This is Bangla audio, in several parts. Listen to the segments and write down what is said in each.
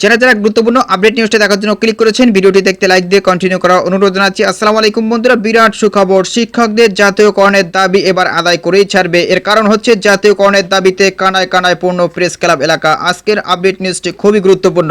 যারা যারা গুরুত্বপূর্ণ আপডেট নিউজটা দেখার জন্য ক্লিক করেছেন, ভিডিওটি দেখতে লাইক দিয়ে কন্টিনিউ করার অনুরোধ জানাচ্ছি। আসসালামু আলাইকুম বন্ধুরা, বিরাট সুখবর। শিক্ষকদের জাতীয়করণের দাবি এবার আদায় করেই ছাড়বে। এর কারণ হচ্ছে জাতীয়করণের দাবিতে কানায় কানায় পূর্ণ প্রেস ক্লাব এলাকা। আজকের আপডেট নিউজটি খুবই গুরুত্বপূর্ণ।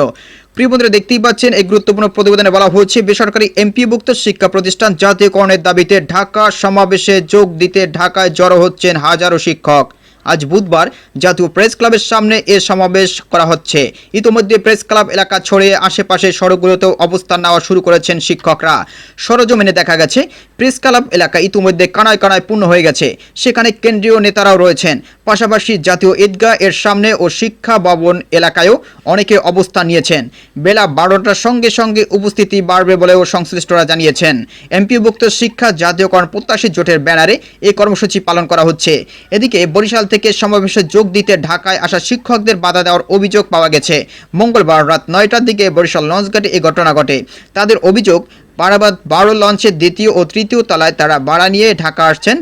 প্রিয় বন্ধুরা, দেখতেই পাচ্ছেন, এই গুরুত্বপূর্ণ প্রতিবেদনে বলা হচ্ছে বেসরকারি এমপিভুক্ত শিক্ষা প্রতিষ্ঠান জাতীয়করণের দাবিতে ঢাকা সমাবেশে যোগ দিতে ঢাকায় জড়ো হচ্ছেন হাজারো শিক্ষক। আজ বুধবার জাতীয় প্রেস ক্লাবের সামনে এ সমাবেশ করা হচ্ছে। ইতোমধ্যে প্রেস ক্লাব এলাকা ছড়িয়ে আশেপাশে সড়কগুলোতেও অবস্থান নেওয়া শুরু করেছেন শিক্ষকরা। সরজমিনে দেখা গেছে, প্রেস ক্লাব এলাকা ইতোমধ্যে কানায় কানায় পূর্ণ হয়ে গেছে। সেখানে কেন্দ্রীয় নেতারাও রয়েছেন। পাশাপাশি জাতীয় ঈদগাহ এর সামনে ও শিক্ষা ভবন এলাকায়ও অনেকে অবস্থান নিয়েছেন। বেলা বারোটার সঙ্গে সঙ্গে উপস্থিতি বাড়বে বলেও সংশ্লিষ্টরা জানিয়েছেন। এমপিভুক্ত শিক্ষা জাতীয়করণ প্রত্যাশী জোটের ব্যানারে এই কর্মসূচি পালন করা হচ্ছে। এদিকে বরিশাল থেকে সমাবেশে যোগ দিতে ঢাকায় আসা শিক্ষকদের বাধা দেওয়ার অভিযোগ পাওয়া গেছে। মঙ্গলবার রাত নয়টার দিকে বরিশাল লঞ্চঘাটে এই ঘটনা ঘটে। তাদের অভিযোগ, বারাবাদ বারো লঞ্চের দ্বিতীয় ও তৃতীয় তলায় তারা ভাড়া নিয়ে ঢাকা আসছেন।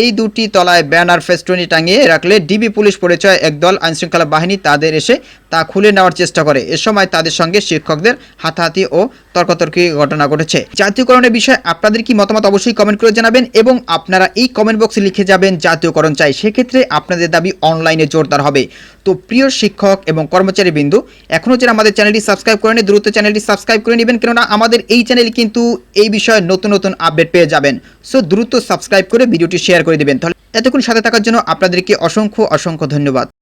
এই দুটি তলায় ব্যানার ফেস্টুনি টাঙিয়ে রাখলে ডিবি পুলিশ পরিচয় একদল আইনশৃঙ্খলা বাহিনী তাদের এসে তা খুলে নেওয়ার চেষ্টা করে। এ সময় তাদের সঙ্গে শিক্ষকদের হাতাহাতি ও তর্কতর্কি ঘটনা ঘটেছে। জাতীয়করণের বিষয়ে আপনাদের কি মতামত অবশ্যই কমেন্ট করে জানাবেন এবং আপনারা এই কমেন্ট বক্সে লিখে যাবেন জাতীয়করণ চাই। সেক্ষেত্রে আপনাদের দাবি অনলাইনে জোরদার হবে। তো প্রিয় শিক্ষক এবং কর্মচারী বিন্দু, এখনও যারা আমাদের চ্যানেলটি সাবস্ক্রাইব করেনি দ্রুত চ্যানেলটি সাবস্ক্রাইব করে নেবেন, কেননা আমাদের এই চ্যানেল কিন্তু এই বিষয়ে নতুন নতুন আপডেট পেয়ে যাবেন। সো দ্রুত সাবস্ক্রাইব করে ভিডিওটি শেয়ার করে দেবেন। তাহলে এতক্ষণ সাথে থাকার জন্য আপনাদেরকে অসংখ্য অসংখ্য ধন্যবাদ।